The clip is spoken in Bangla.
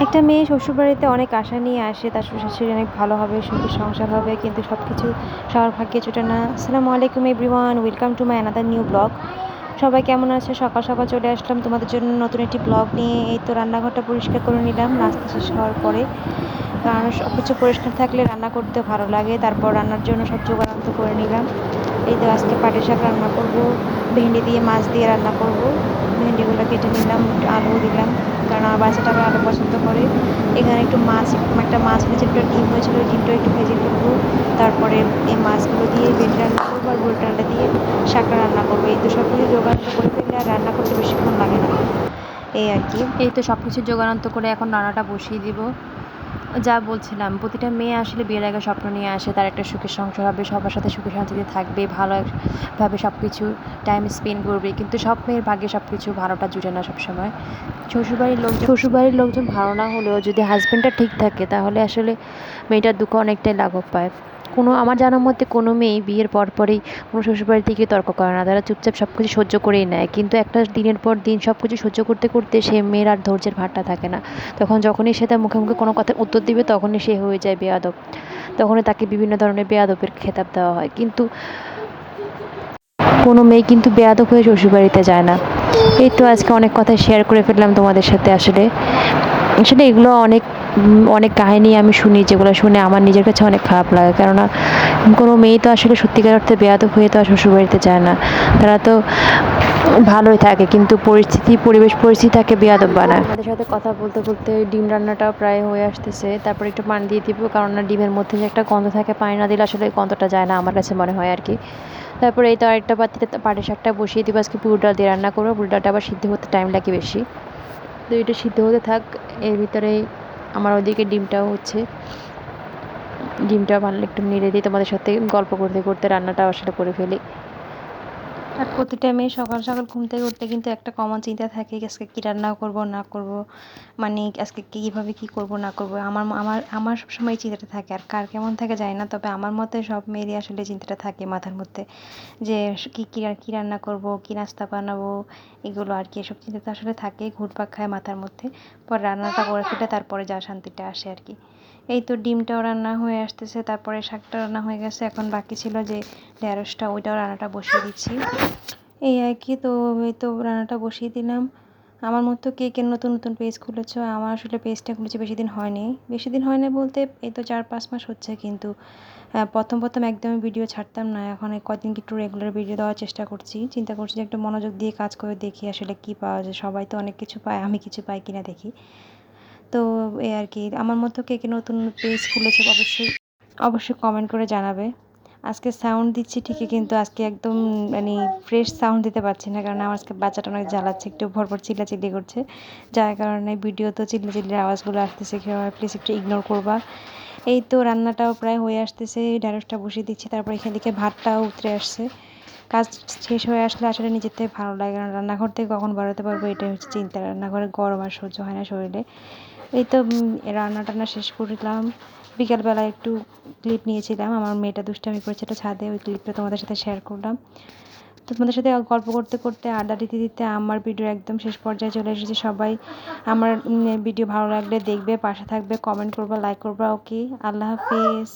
একটা মেয়ে শ্বশুরবাড়িতে অনেক আশা নিয়ে আসে, তার শ্বশুর শাশুড়ি অনেক ভালো হবে, সুখী সংসার হবে, কিন্তু সব কিছু সবার ভাগ্যে জোটে না। আসসালামু আলাইকুম everyone welcome to my another new blog সবাই কেমন আছে? সকাল সকাল চলে আসলাম তোমাদের জন্য নতুন একটি ব্লগ নিয়ে। এই তো রান্নাঘরটা পরিষ্কার করে নিলাম, নাস্তা শেষ হওয়ার পরে। কারণ সব কিছু পরিষ্কার থাকলে রান্না করতে ভালো লাগে, তারপর রান্নার জন্য সব জোগাড়ান্ত করে নিলাম। এই তো আজকে পাটের শাক রান্না করব, ভেন্ডি দিয়ে, মাছ দিয়ে রান্না করব। ভেন্ডিগুলো কেটে নিলাম আলু দিলাম, কারণ বাচ্চাটা আবার আলু পছন্দ করে। এখানে একটু মাছ, একটা মাছ ভেজে একটা ডিম হয়েছিল ডিমটা একটু ভেজে ফেলব তারপরে এই মাছগুলো দিয়ে ভেন্ডি রান্না করব আর ডালটা দিয়ে শাকটা রান্না করব। এই তো সব কিছু জোগাড় করে ফেললে আর রান্না করতে বেশিক্ষণ লাগে না। এই আর কি। এই তো সব কিছু যোগান্ত করে এখন রান্নাটা বসিয়ে দিব। যা বলছিলাম, প্রতিটা মেয়ে আসলে বিয়ের আগে স্বপ্ন নিয়ে আসে, তার একটা সুখের সংসার হবে, সবার সাথে সুখে শান্তিতে থাকবে ভালোভাবে সব কিছু টাইম স্পেন্ড করবে, কিন্তু সব মেয়ের ভাগ্যে সব কিছু ভালোটা জুটে না সবসময়। শ্বশুরবাড়ির লোক শ্বশুরবাড়ির লোকজন ভালো না হলেও যদি হাজব্যান্ডটা ঠিক থাকে, তাহলে আসলে মেয়েটার দুঃখ অনেকটাই লাঘব পায়। কোনো, আমার জানার মধ্যে কোনো মেয়ে বিয়ের পর পরেই কোনো শ্বশুরবাড়ি থেকে তর্ক করে না। তারা চুপচাপ সব কিছু সহ্য করেই নেয়। কিন্তু একটা দিনের পর দিন সব কিছু সহ্য করতে করতে সে মেয়ের আর ধৈর্যের ভারটা থাকে না। তখন যখনই সে তার মুখে মুখে কোনো কথা উত্তর দিবে, তখনই সে হয়ে যায় বেয়াদব। তখনই তাকে বিভিন্ন ধরনের বেয়াদবের খেতাব দেওয়া হয়। কিন্তু কোনো মেয়ে কিন্তু বেয়াদব হয়ে শ্বশুরবাড়িতে যায় না। এই তো আজকে অনেক কথা শেয়ার করে ফেললাম তোমাদের সাথে আসলে। আসলে এগুলো অনেক অনেক কাহিনী আমি শুনি যেগুলো শুনে আমার নিজের কাছে অনেক খারাপ লাগে। কেননা কোনো মেয়ে তো আসলে সত্যিকার অর্থে বেয়াদব হয়ে তো আর শ্বশুরবাড়িতে যায় না। তারা তো ভালোই থাকে কিন্তু পরিস্থিতি, পরিবেশ পরিস্থিতি তাকে বেয়াদব বানায়। আমাদের সাথে কথা বলতে বলতে ডিম রান্নাটাও প্রায় হয়ে আসতেছে। তারপর একটু পানি দিয়ে দিব কারণ না ডিমের মধ্যে যে একটা গন্ধ থাকে, পানি না দিলে আসলে গন্ধটা যায় না আমার কাছে মনে হয় আর কি। তারপরে এই তো আরেকটা পাতিতে পাটের শাকটা বসিয়ে দিব, আজকে পুরো ডাল দিয়ে রান্না করব। পুরো ডালটা আবার সিদ্ধ হতে টাইম লাগে বেশি। তো এটা সিদ্ধ হতে থাক, এর ভিতরে আমার ওদিকে ডিমটাও হচ্ছে। ডিমটা বানালে একটু নেড়ে দিয়ে তোমাদের সাথে গল্প করতে করতে রান্নাটা আসলে করে ফেলি। আর প্রতিটা মেয়ে সকাল সকাল ঘুম থেকে উঠতে কিন্তু একটা কমন চিন্তা থাকে আজকে কী রান্না করব, না করব। মানে আজকে কীভাবে কী করব, না করব। আমার আমার আমার সবসময় চিন্তাটা থাকে। আর কার কেমন থাকে যায় না, তবে আমার মতে সব মেয়েরই আসলে চিন্তাটা থাকে মাথার মধ্যে। যে কী কী কী রান্না করব, কী নাস্তা বানাবো, এগুলো আর কি এসব চিন্তা তো আসলে থাকে, ঘুরপাক খায় মাথার মধ্যে। পর রান্নাটা করে ফেলে, তারপরে যা শান্তিটা আসে আর কি। এই তো ডিমটাও রান্না হয়ে আসতেছে, তারপরে শাকটা রান্না হয়ে গেছে। এখন বাকি ছিল যে ঢ্যাঁড়সটা ওইটাও রান্নাটা বসিয়ে দিচ্ছি। এই আর কি, তো এই তো রান্নাটা বসিয়ে দিলাম। আমার মতো কে কে নতুন নতুন পেজ খুলেছ? আমার আসলে পেজটা খুলেছে বেশি দিন হয়নি। বেশি দিন হয় না বলতে এই তো চার, পাঁচ মাস হচ্ছে কিন্তু। প্রথম প্রথম একদমই ভিডিও ছাড়তাম না। এখন কদিন একটু রেগুলার ভিডিও দেওয়ার চেষ্টা করছি। চিন্তা করছি যে একটু মনোযোগ দিয়ে কাজ করে দেখি আসলে কী পাওয়া যায়। সবাই তো অনেক কিছু পায়, আমি কিছু পাই কিনা দেখি। তো এই আর কি, আমার মতো কে কে নতুন পেজ খুলেছে অবশ্যই অবশ্যই কমেন্ট করে জানাবে। আজকে সাউন্ড দিচ্ছি ঠিকই, কিন্তু আজকে একদম মানে ফ্রেশ সাউন্ড দিতে পারছি না, কারণ আমার আজকে বাচ্চাটা অনেক জ্বালাচ্ছে, একটু ভরভর চিল্লাচিল্লি করছে। যার কারণে ভিডিও তো চিল্লাচিল্লির আওয়াজগুলো আসতেছে প্লিজ একটু ইগনোর করবা। এই তো রান্নাটাও প্রায় হয়ে আসতেছে ঢ্যাঁড়সটা বসিয়ে দিচ্ছি, তারপর এখান থেকে ভাতটাও উতরে আসছে। কাজ শেষ হয়ে আসলে আসলে নিজের থেকে ভালো লাগে। কারণ রান্নাঘর থেকে কখন বেরোতে পারব এটাই হচ্ছে চিন্তা। রান্নাঘরে গরম আর সহ্য হয় না শরীরে। এই তো রান্না টান্না শেষ করলাম। বিকালবেলা একটু ক্লিপ নিয়েছিলাম। আমার মেয়েটা দুষ্টামি করেছে একটা ছাদে। ওই ক্লিপটা তোমাদের সাথে শেয়ার করলাম। তো তোমাদের সাথে গল্প করতে করতে, আড্ডা দিতে দিতে আমার ভিডিও একদম শেষ পর্যায়ে চলে এসেছে। সবাই আমার ভিডিও ভালো লাগলে দেখবে, পাশে থাকবে কমেন্ট করবা লাইক করবা ওকে আল্লাহ হাফিজ।